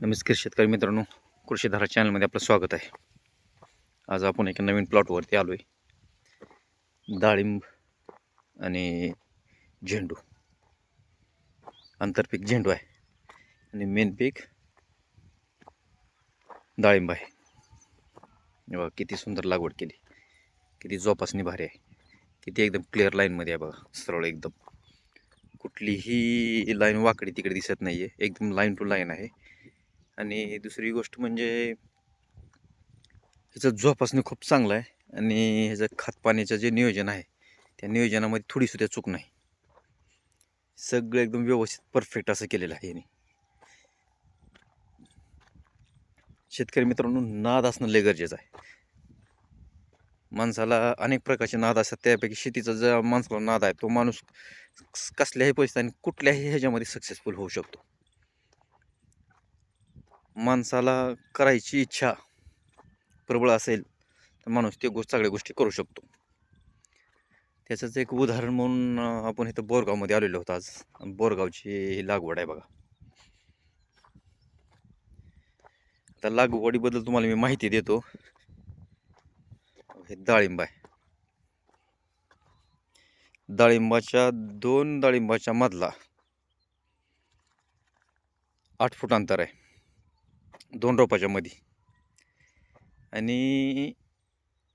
नमस्कार शेतकरी मित्रांनो. कृषीधारा चॅनलमध्ये आपलं स्वागत आहे. आज आपण एका नवीन प्लॉटवरती आलो आहे डाळिंब आणि झेंडू. आंतरपीक झेंडू आहे. आणि मेन पीक डाळिंब आहे. बघा किती सुंदर लागवड केली. किती जोपासणी भारी आहे. किती एकदम क्लिअर लाईनमध्ये आहे बघा सरळ एकदम. कुठलीही लाईन वाकडी तिकडे दिसत नाही आहे एकदम लाईन टू लाईन आहे. आणि दुसरी गोष्ट म्हणजे ह्याचं जोपासणं खूप चांगलं आहे. आणि ह्याचं खतपाण्याचं जे नियोजन आहे त्या नियोजनामध्ये थोडीसुद्धा चूक नाही. सगळं एकदम व्यवस्थित परफेक्ट असं केलेलं आहे याने. शेतकरी मित्रांनो नाद असणं लय गरजेचं आहे. माणसाला अनेक प्रकारचे नाद असतात त्यापैकी शेतीचा जो माणसाला नाद आहे तो माणूस कसल्याही परिस्थितीत आणि कुठल्याही ह्याच्यामध्ये सक्सेसफुल होऊ शकतो. माणसाला करायची इच्छा प्रबळ असेल तर माणूस ते गोष्ट सगळ्या गोष्टी करू शकतो. त्याचंच एक उदाहरण म्हणून आपण इथं बोरगावमध्ये आलेलो होतो आज. बोरगावची लागवड आहे बघा. आता लागवडीबद्दल तुम्हाला मी माहिती देतो. हे डाळिंब आहे. डाळिंबाच्या दोन डाळिंबाच्या मधला आठ फूट अंतर आहे. दोन रोपाच्या मध्ये आणि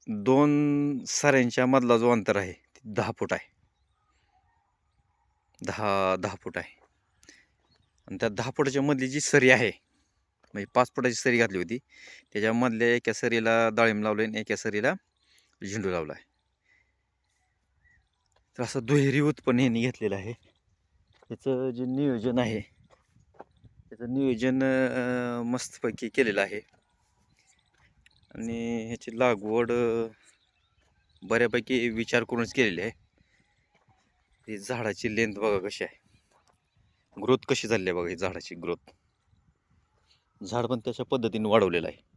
दोन साऱ्यांच्या मधला जो अंतर आहे दहा फूट आहे. दहा दहा फूट आहे. आणि त्या दहा फुटाच्या मधली जी सरी आहे म्हणजे पाच फुटाची सरी घातली होती त्याच्यामधल्या एका सरीला डाळिंब लावलं आणि एका सरीला झेंडू लावला आहे तर असं दुहेरी उत्पन्न यांनी घेतलेलं आहे. त्याचं जे नियोजन आहे त्याचं नियोजन मस्तपैकी केलेलं आहे. आणि ह्याची लागवड बऱ्यापैकी विचार करूनच केलेली आहे. ही झाडाची लेंथ बघा कशी आहे. ग्रोथ कशी झाली आहे बघा ही झाडाची ग्रोथ झाड पण तशा पद्धतीने वाढवलेलं आहे.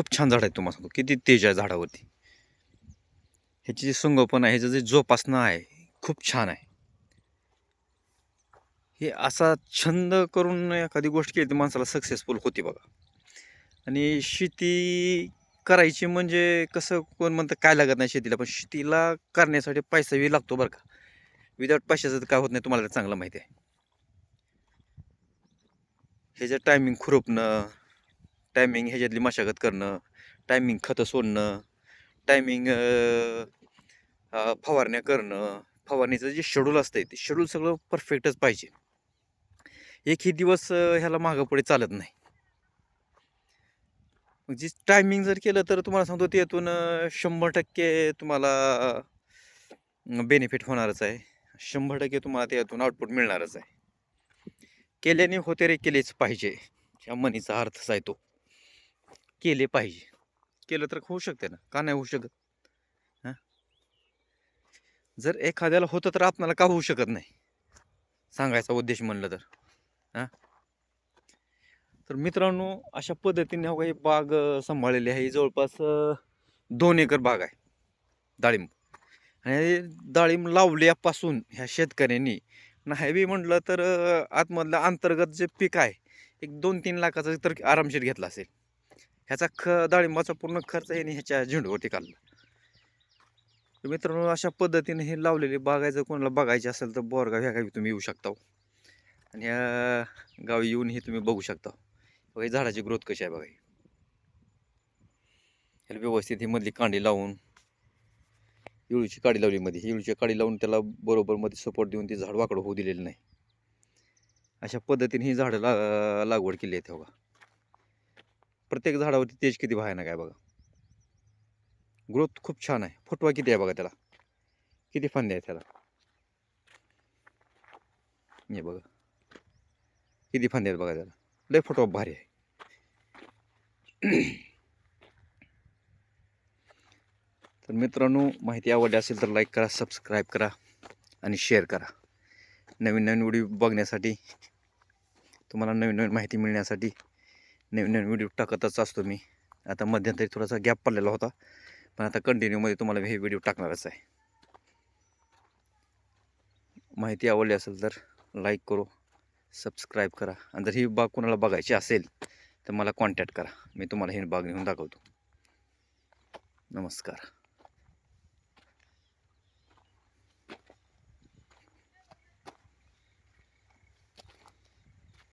खूप छान झाड आहे तुम्हाला सांगतो. किती तेज आहे झाडावरती. ह्याची जी संगोपन आहे ह्याचं जे जोपासना आहे खूप छान आहे. हे असा छंद करून एखादी गोष्ट केली तर माणसाला सक्सेसफुल होती बघा. आणि शेती करायची म्हणजे कसं कोण म्हणतं काय लागत नाही शेतीला? पण शेतीला करण्यासाठी पैसा बी लागतो बरं का. विदाऊट पैशाचं तर काय होत नाही तुम्हाला तर चांगलं माहिती आहे. ह्याचं टायमिंग खुरपणं टायमिंग ह्याच्यातली मशागत करणं टायमिंग खतं सोडणं टायमिंग फवारण्या करणं फवारणीचं जे शेड्यूल असतं ते शेड्यूल सगळं परफेक्टच पाहिजे. एकही दिवस ह्याला मागं पुढे चालत नाही. मग जी टायमिंग जर केलं तर तुम्हाला सांगतो त्यातून यातून शंभर टक्के तुम्हाला बेनिफिट होणारच आहे. शंभर टक्के तुम्हाला त्यातून आउटपुट मिळणारच आहे. केल्याने होते रे केलेच पाहिजे. या म्हणीचा अर्थच आहे तो. केले पाहिजे. केलं तर होऊ शकते ना. का नाही होऊ शकत? हां? जर एखाद्याला होतं तर आपल्याला का होऊ शकत नाही? सांगायचा उद्देश म्हणलं तर. हां? तर मित्रांनो अशा पद्धतीने हो काही बाग सांभाळलेली आहे. जवळपास दोन एकर बाग आहे. डाळिंब. आणि डाळिंब लावल्यापासून ह्या शेतकऱ्यांनी नाही म्हटलं तर आतमधलं अंतर्गत जे पीक आहे एक दोन तीन लाखाचा तर आरामशीर घेतला असेल. ह्याचा ख डाळिंबाचा पूर्ण खर्च याने ह्याच्या झेंडूवरती काढला. तर मित्रांनो अशा पद्धतीने हे लावलेली बाग आहे. जर कोणाला बघायची असेल तर बोरगाव ह्या गावी तुम्ही येऊ शकता हो. आणि ह्या गावी येऊन हे तुम्ही बघू शकता. बघा झाडाची ग्रोथ कशी आहे बघा ह्याला व्यवस्थित ही मधली कांडी लावून इळूची काडी लावली मध्ये इळूची काडी लावून त्याला बरोबर मध्ये सपोर्ट देऊन ती झाड वाकडं होऊ दिलेली नाही. अशा पद्धतीने ही झाडं ला लागवड केली आहे तेव्हा प्रत्येक झाडावरती तेज किती भयानक आहे बघा. ग्रोथ खूप छान आहे. फुटवा किती आहे बघा त्याला? किती फांद्या आहे त्याला? हे बघा. किती फांदे आहेत बघा त्याला? लय फुटवा भारी आहे. तर मित्रांनो माहिती आवडली असेल तर लाईक करा सबस्क्राईब करा आणि शेअर करा. नवीन नवीन व्हिडिओ बघण्यासाठी तुम्हाला नवीन नवीन माहिती मिळण्यासाठी नवीन नवीन व्हिडिओ टाकतच असतो मी. आता मध्यंतरी थोडासा गॅप पडलेला होता. पण आता कंटिन्यूमध्ये तुम्हाला हे व्हिडिओ टाकणारच आहे. माहिती आवडली असेल तर लाईक करू सबस्क्राईब करा. आणि जर ही बाग कोणाला बघायची असेल तर मला कॉन्टॅक्ट करा. मी तुम्हाला ही बाग नेऊन दाखवतो. नमस्कार.